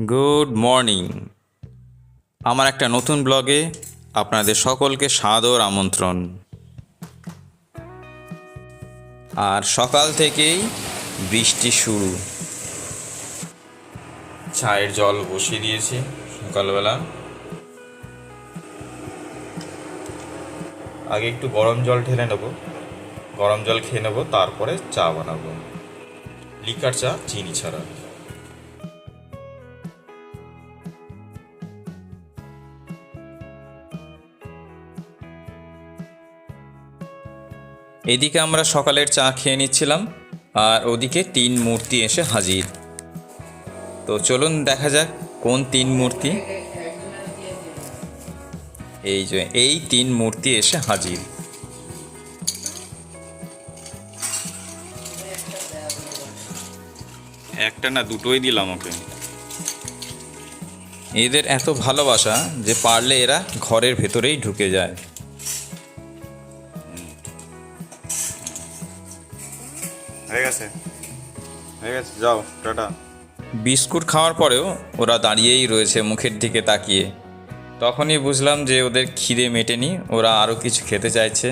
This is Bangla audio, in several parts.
গুড মর্নিং আমার একটা নতুন ব্লগে আপনাদের সকলকে সাদর আমন্ত্রণ। আর সকাল থেকেই বৃষ্টি শুরু। চায়ের জল বসিয়ে দিয়েছি সকালবেলা। আগে একটু গরম জল ঢেলে নেব। গরম জল খেয়ে নেব, তারপরে চা বানাবো। লিকার চা, চিনি ছাড়া। এদিকে আমরা সকালের চা খেয়ে নিচ্ছিলাম আর ওদিকে তিন মূর্তি এসে হাজির। তো চলুন দেখা যাক কোন তিন মূর্তি। এই যে এই তিন মূর্তি এসে হাজির। একটা না দুটোই দিলাম ওকে। এদের এত ভালোবাসা যে পারলে এরা ঘরের ভেতরেই ঢুকে যায়। হয়ে গেছে যাও টাটা। বিস্কুট খাওয়ার পরেও ওরা দাঁড়িয়েই রয়েছে মুখের দিকে তাকিয়ে। তখনই বুঝলাম যে ওদের খিদে মেটেনি ওরা আরও কিছু খেতে চাইছে।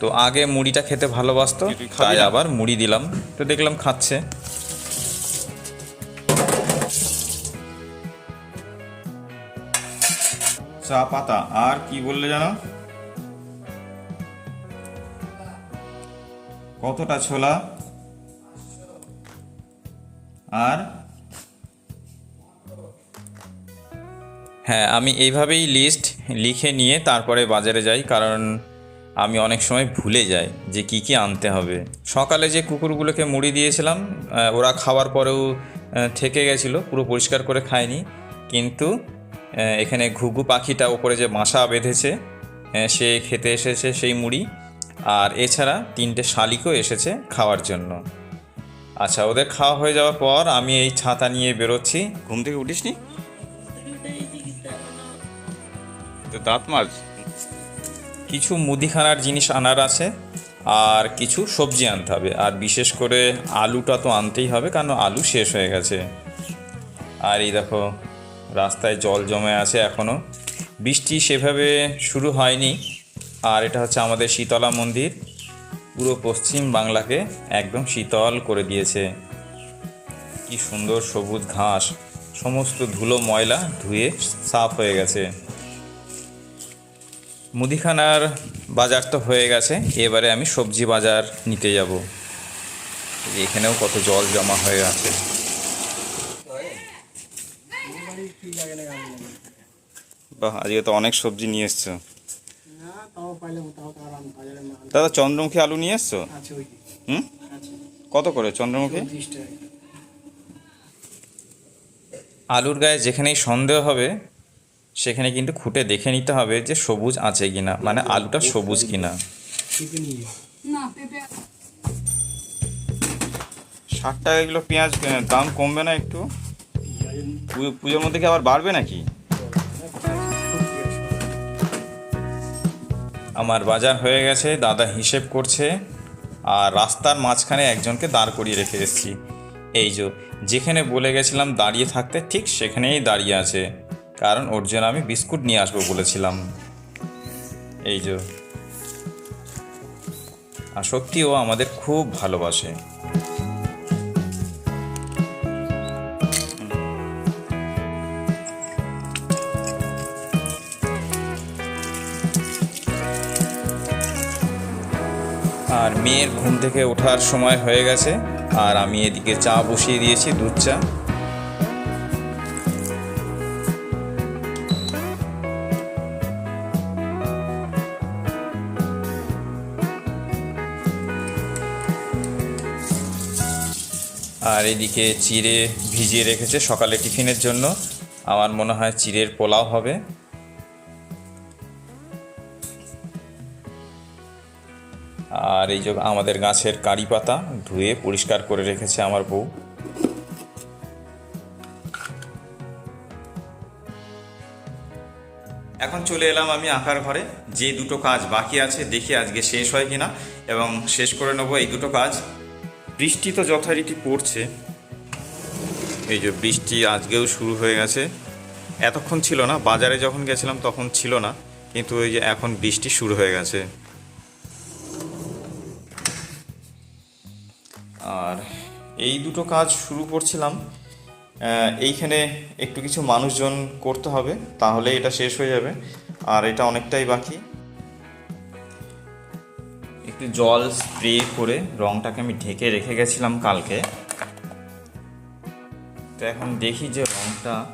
তো আগে মুড়িটা খেতে ভালোবাসতো তুই তাই আবার মুড়ি দিলাম। তো দেখলাম খাচ্ছে। চা পাতা আর কি বললে জানো? কতটা ছোলা? আর? হ্যাঁ আমি এইভাবেই লিস্ট লিখে নিয়ে তারপরে বাজারে যাই, কারণ আমি অনেক সময় ভুলে যাই যে কি কি আনতে হবে। সকালে যে কুকুরগুলোকে মুড়ি দিয়েছিলাম ওরা খাওয়ার পরেও থেকে গেছিল, পুরো পরিষ্কার করে খায়নি। কিন্তু এখানে ঘুঘু পাখিটা ওপরে যে বাসা বেঁধেছে সে খেতে এসেছে সেই মুড়ি। আর এছাড়া তিনটে শালিকও এসেছে খাওয়ার জন্য। আচ্ছা ওদের খাওয়া হয়ে যাওয়ার পর আমি এই ছাতা নিয়ে বেরোচ্ছি। ঘুম থেকে উঠিসনি তো দাঁত মাছ কিছু মুদিখানার জিনিস আনার আছে আর কিছু সবজি আনতে হবে। আর বিশেষ করে আলুটা তো আনতেই হবে কারণ আলু শেষ হয়ে গেছে। আর এই দেখো রাস্তায় জল জমে আছে এখনও বৃষ্টি সেভাবে শুরু হয়নি। আর এটা হচ্ছে আমাদের শীতলা মন্দির। পুরো পশ্চিম বাংলাকে একদম শীতল করে দিয়েছে। কি সুন্দর সবুজ ঘাস, সমস্ত ধুলো ময়লা ধুয়ে সাফ হয়ে গেছে। মুদিখানার বাজার তো হয়ে গেছে, এবারে আমি সবজি বাজার নিতে যাব। এখানেও কত জল জমা হয়ে আছে। বাহ, আজকে তো অনেক সবজি নিয়ে এসছো না তাও পাইলাম তাও তার আমি বাজারে না দাদা চন্দ্রমুখী আলু নিয়ে এসছো? হুম? কত করে চন্দ্রমুখী? আলুর গায়ে যেখানেই সন্দেহ হবে সেখানে কিন্তু খুঁটে দেখে নিতে হবে যে সবুজ আছে কিনা মানে আলুটা সবুজ কিনা। ষাট টাকা কিলো পেঁয়াজ দাম কমবে না একটু? পুজোর মধ্যে কি আবার বাড়বে নাকি? আমার বাজার হয়ে গেছে, দাদা হিসেব করছে আর রাস্তার মাঝখানে একজনকে দাঁড় করিয়ে রেখে এসেছি। এই যে, যেখানে বলে গেছিলাম দাঁড়িয়ে থাকতে ঠিক সেখানেই দাঁড়িয়ে আছে। কারণ ওর জন্য আমি বিস্কুট নিয়ে আসব বলেছিলাম। এই যে। আর সত্যি ও আমাদের খুব ভালোবাসে। আর মেয়ের ঘুম থেকে ওঠার সময় হয়ে গেছে, আর আমি এদিকে চা বসিয়ে দিয়েছি, দুধ চা। আর এদিকে চিড়ে ভিজিয়ে রেখেছে সকালে টিফিনের জন্য। আমার মনে হয় চিড়ের পোলাও হবে। আর এই যে আমাদের গাছের কারি পাতা ধুয়ে পরিষ্কার করে রেখেছে আমার বউ। এখন চলে এলাম আমি আঁকার ঘরে। যে দুটো কাজ বাকি আছে, দেখি আজকে শেষ হয় কিনা। এবং শেষ করে নেব এই দুটো কাজ। বৃষ্টি তো যথারীতি পড়ছে। এই যে বৃষ্টি আজকেও শুরু হয়ে গেছে। এতক্ষণ ছিল না, বাজারে যখন গেছিলাম তখন ছিল না। কিন্তু ওই যে এখন বৃষ্টি শুরু হয়ে গেছে। আর এই দুটো কাজ শুরু করছিলাম। এইখানে একটু কিছু মানুষজন করতে হবে, তাহলে এটা শেষ হয়ে যাবে। আর এটা অনেকটাই বাকি। একটু জল স্প্রে করে রংটাকে আমি ঢেকে রেখে গেছিলাম কালকে। তো এখন দেখি যে রংটা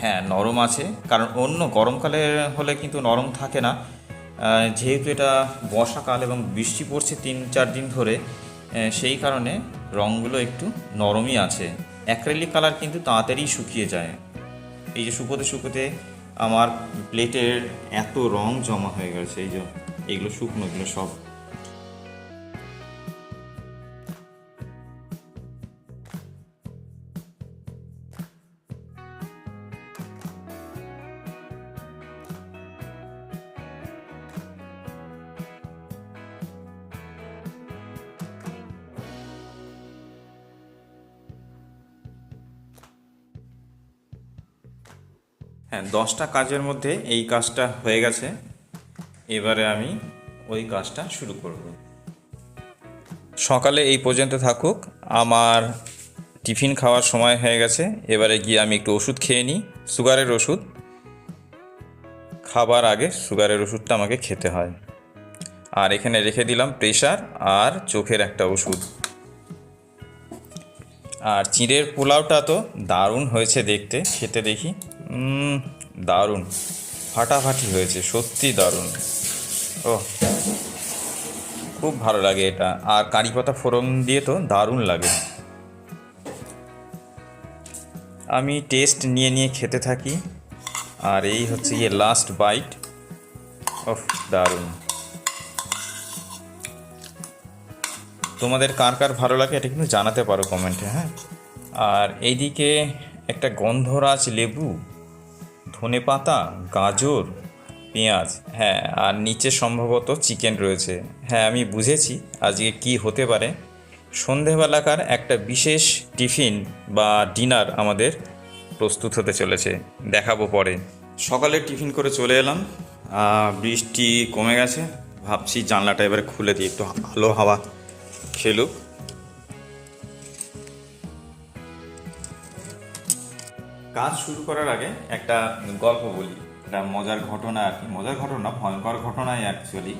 হ্যাঁ নরম আছে। কারণ অন্য গরমকালে হলে কিন্তু নরম থাকে না। যেহেতু এটা বর্ষাকাল এবং বৃষ্টি পড়ছে তিন, চার দিন ধরে সেই কারণে রঙগুলো একটু নরমই আছে। অ্যাক্রেলিক কালার কিন্তু তাড়াতাড়ি শুকিয়ে যায়। এই যে শুকোতে শুকোতে আমার প্লেটের এত রং জমা হয়ে গেছে, এই যে এইগুলো শুকনোগুলো সব হ্যাঁ দশটা কাজের মধ্যে এই কাজটা হয়ে গেছে। এবারে আমি ওই কাজটা শুরু করব। সকালে এই পর্যন্ত থাকুক, আমার টিফিন খাওয়ার সময় হয়ে গেছে। এবারে গিয়ে আমি একটু ওষুধ খেয়ে নিই, সুগারের ওষুধ। খাবার আগে সুগারের ওষুধটা আমাকে খেতে হয়। আর এখানে রেখে দিলাম প্রেশার আর চোখের একটা ওষুধ। আর চিঁড়ের পোলাওটা তো দারুণ হয়েছে দেখতে, খেতে দেখি। দারুণ। ফাটাফাটি হয়েছে সত্যি দারুণ। ও খুব ভালো লাগে এটা। আর কারি পাতা ফোড়ন দিয়ে তো দারুণ লাগে। আমি টেস্ট নিয়ে নিয়ে খেতে থাকি। আর এই হচ্ছে ইয়ে লাস্ট বাইট ওফ দারুণ। তোমাদের কার কার ভালো লাগে এটা কিন্তু জানাতে পারো কমেন্টে হ্যাঁ? আর এইদিকে একটা গন্ধরাজ লেবু। ধনে পাতা, গাজর, পেঁয়াজ হ্যাঁ আর নিচে সম্ভবত চিকেন রয়েছে। হ্যাঁ আমি বুঝেছি আজকে কি হতে পারে। সন্ধেবেলাকার একটা বিশেষ টিফিন বা ডিনার আমাদের প্রস্তুত হতে চলেছে। দেখাবো পরে। সকালে টিফিন করে চলে এলাম। বৃষ্টি কমে গেছে। ভাবছি জানলাটা এবারে খুলে দিই, একটু আলো, হাওয়া খেলুক। কাজ শুরু করার আগে একটা গল্প বলি। একটা মজার ঘটনা আর কি। মজার ঘটনা ভয়ঙ্কর ঘটনাই অ্যাকচুয়ালি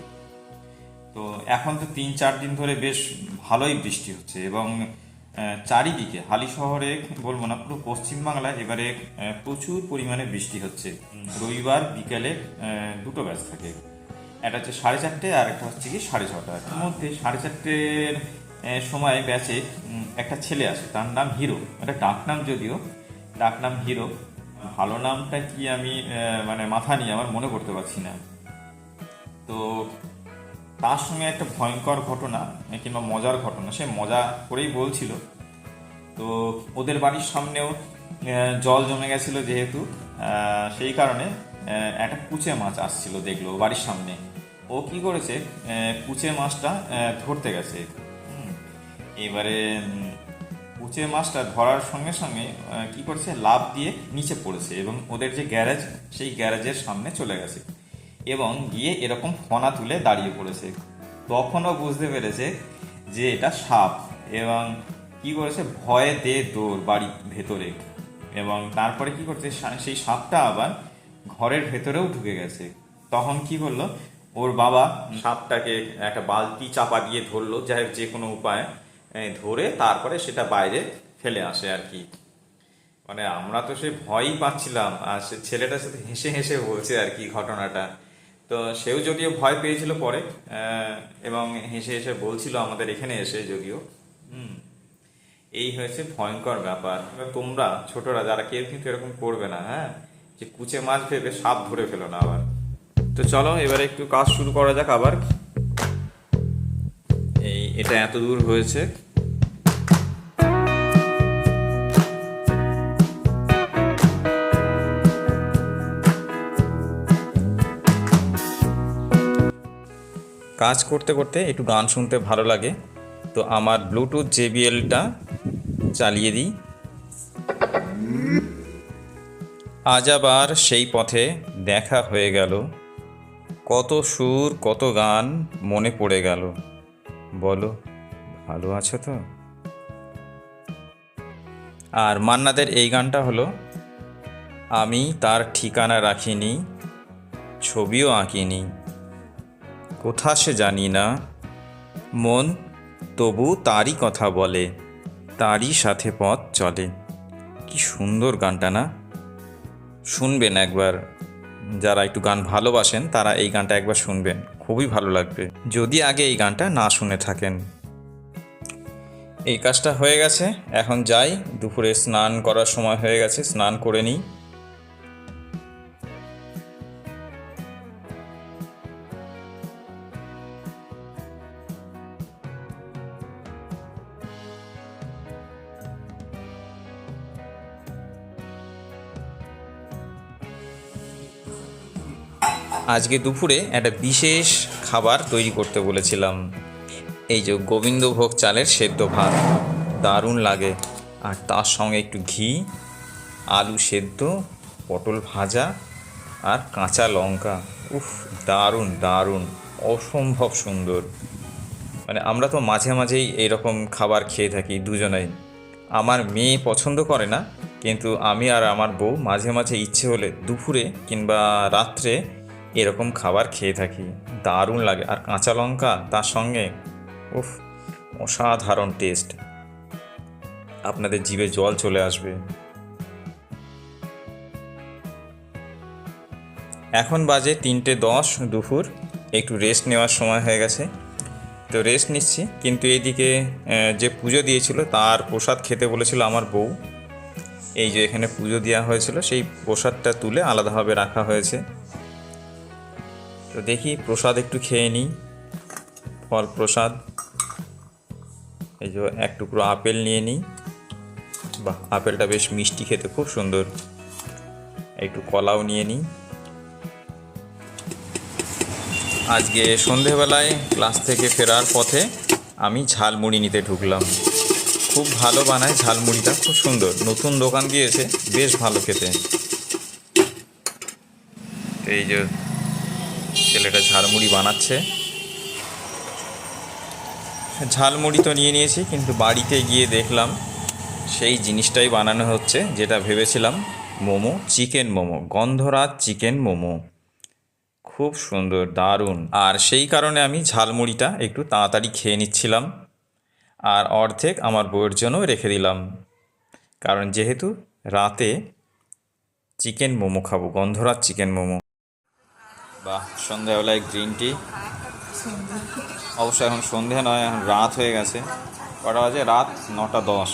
তো এখন তো তিন চার দিন ধরে বেশ ভালোই বৃষ্টি হচ্ছে এবং চারিদিকে, হালি শহরে বলব না, পুরো পশ্চিমবাংলায় এবারে প্রচুর পরিমাণে বৃষ্টি হচ্ছে। রবিবার বিকেলে দুটো ব্যাচ থাকে। একটা হচ্ছে সাড়ে চারটে আর একটা হচ্ছে কি সাড়ে ছটা। এর মধ্যে সাড়ে চারটের সময় ব্যাচে একটা ছেলে আসে, তার নাম হিরো। একটা ডাক নাম যদিও ডাক নাম হিরো। ভালো নামটা কি আমি মানে মাথা নিয়ে আমার মনে করতে পারছি না। তো তার সঙ্গে একটা ভয়ঙ্কর ঘটনা কিংবা মজার ঘটনা, সে মজা করেই বলছিল। তো ওদের বাড়ির সামনেও জল জমে গেছিল যেহেতু সেই কারণে একটা কুচে মাছ আসছিল দেখল বাড়ির সামনে। ও কি করেছে কুচে মাছটা ধরতে গেছে। এবারে কুচে মাছটা ধরার সঙ্গে সঙ্গে কি করছে? লাভ দিয়ে নিচে পড়েছে এবং ওদের যে গ্যারেজ, সেই গ্যারেজের সামনে চলে গেছে এবং গিয়ে এরকম ফনা তুলে দাঁড়িয়ে পড়েছে। তখনও বুঝতে পেরেছে যে এটা সাপ এবং কি করেছে? ভয়ে দে দৌড় বাড়ির ভেতরে এবং তারপরে কি করছে? সেই সাপটা আবার ঘরের ভেতরেও ঢুকে গেছে। তখন কি করল? ওর বাবা সাপটাকে একটা বালতি চাপা দিয়ে ধরলো, যাই হোক যে কোনো উপায়ে। ধরে তারপরে সেটা বাইরে ফেলে আসে আর কি। মানে আমরা তো সে ভয়ই পাচ্ছিলাম, আর সে ছেলেটার সাথে হেসে হেসে বলছে আর কি ঘটনাটা। তো সেও যদিও ভয় পেয়েছিল পরে এবং হেসে হেসে বলছিল আমাদের এখানে এসে যদিও। হুম, এই হয়েছে ভয়ঙ্কর ব্যাপার। তোমরা ছোটরা যারা কেউ কিন্তু এরকম করবে না হ্যাঁ? যে কুচে মাছ ভেবে সাপ ধরে ফেলো না আবার। তো চলো এবারে একটু কাজ শুরু করা যাক আবার। এই, এটা এত দূর হয়েছে। কাজ করতে করতে একটু গান শুনতে ভালো লাগে। তো আমার ব্লুটুথ জেবিএলটা চালিয়ে দিই। আজ আবার সেই পথে দেখা হয়ে গেল। কত সুর, কত গান মনে পড়ে গেল। বলো, ভালো আছো তো? আর মান্নাদের এই গানটা হলো, আমি তার ঠিকানা রাখিনি, ছবিও আঁকিনি। কোথা সে জানি না। মন তবু তারই কথা বলে, তারই সাথে পথ চলে। কি সুন্দর গানটা না? শুনবেন একবার। যারা একটু গান ভালোবাসেন, তারা এই গানটা একবার শুনবেন। খুবই ভালো লাগবে। যদি আগে এই গানটা না শুনে থাকেন। এই কাজটা হয়ে গেছে। এখন যাই, দুপুরে স্নান করার সময় হয়ে গেছে। স্নান করে নিই। আজকে দুপুরে একটা বিশেষ খাবার তৈরি করতে বলেছিলাম। এই যে গোবিন্দভোগ চালের সেদ্ধ ভাত। দারুণ লাগে। আর তার সঙ্গে একটু ঘি, আলু সেদ্ধ, পটল ভাজা আর কাঁচা লঙ্কা। উফ, দারুণ দারুণ, অসম্ভব সুন্দর। মানে আমরা তো মাঝে মাঝেই এরকম খাবার খেয়ে থাকি দুজনেই। আমার মেয়ে পছন্দ করে না, কিন্তু আমি আর আমার বউ মাঝে মাঝে ইচ্ছে হলে দুপুরে কিংবা রাত্রে এরকম খাবার খেয়ে থাকি। দারুণ লাগে। আর কাঁচা লঙ্কা, তার সঙ্গে, উফ, অসাধারণ টেস্ট আপনাদের জিভে জল চলে আসবে। এখন বাজে তিনটে দশ দুপুর। একটু রেস্ট নেওয়ার সময় হয়ে গেছে। তো রেস্ট নিচ্ছি। কিন্তু এইদিকে যে পুজো দিয়েছিল, তার প্রসাদ খেতে বলেছিল আমার বউ। এই যে এখানে পুজো দেওয়া হয়েছিল, সেই প্রসাদটা তুলে আলাদাভাবে রাখা হয়েছে। তো দেখি, প্রসাদ একটু খেয়ে নিই। ফল প্রসাদ এই যে এক টুকরো আপেল নিয়ে নিই। বাহ, আপেলটা বেশ মিষ্টি খেতে, খুব সুন্দর। একটু কলাও নিয়ে নিই। আজকে সন্ধেবেলায় ক্লাস থেকে ফেরার পথে আমি ঝালমুড়ি নিতে ঢুকলাম। খুব ভালো বানায় ঝালমুড়িটা, খুব সুন্দর। নতুন দোকান দিয়েছে বেশ ভালো খেতে। এই যে ছেলেটা ঝালমুড়ি বানাচ্ছে। ঝালমুড়ি তো নিয়ে নিয়েছি, কিন্তু বাড়িতে গিয়ে দেখলাম সেই জিনিসটাই বানানো হচ্ছে, যেটা ভেবেছিলাম মোমো, চিকেন মোমো, গন্ধরাজ চিকেন মোমো। খুব সুন্দর, দারুণ। আর সেই কারণে আমি ঝালমুড়িটা একটু তাড়াতাড়ি খেয়ে নিচ্ছিলাম, আর অর্ধেক আমার বউয়ের জন্যও রেখে দিলাম। কারণ যেহেতু রাতে চিকেন মোমো খাব, গন্ধরাজ চিকেন মোমো। বাহ সন্ধ্যাবেলায় গ্রিন টি। অবশ্য এখন সন্ধে নয় এখন রাত হয়ে গেছে। কটা বাজে? রাত নটা দশ।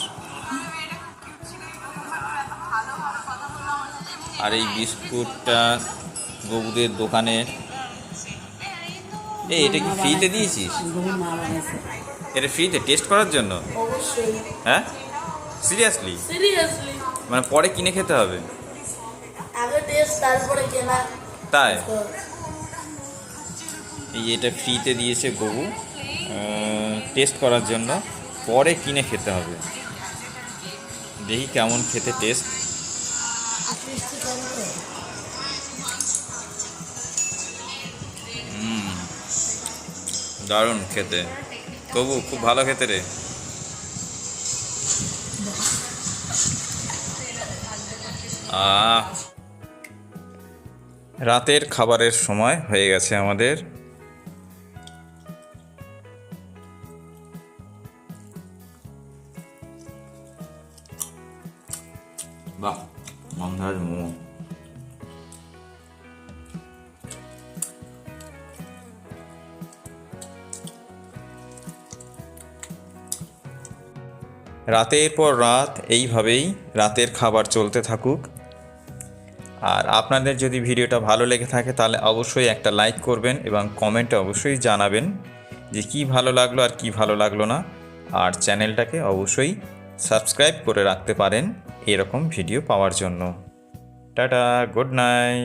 আর এই বিস্কুটটা গবুদের দোকানের এই এটা কি ফ্রিতে দিয়েছিস? এটা ফ্রিতে টেস্ট করার জন্য? হ্যাঁ? সিরিয়াসলি মানে পরে কিনে খেতে হবে? তাই? এই এটা ফ্রিতে দিয়েছে গবু টেস্ট করার জন্য। পরে কিনে খেতে হবে। দেখি কেমন খেতে টেস্ট দারুণ খেতে। তবু খুব ভালো খেতে রে। রাতের খাবারের সময় হয়ে গেছে আমাদের। রাতের পর রাত এইভাবেই রাতের খাবার চলতে থাকুক। আর আপনাদের যদি ভিডিওটা ভালো লেগে থাকে তাহলে অবশ্যই একটা লাইক করবেন এবং কমেন্টে অবশ্যই জানাবেন যে কি ভালো লাগল আর কি ভালো লাগল না। আর চ্যানেলটাকে অবশ্যই সাবস্ক্রাইব করে রাখতে পারেন এরকম ভিডিও পাওয়ার জন্য। Tata, good night.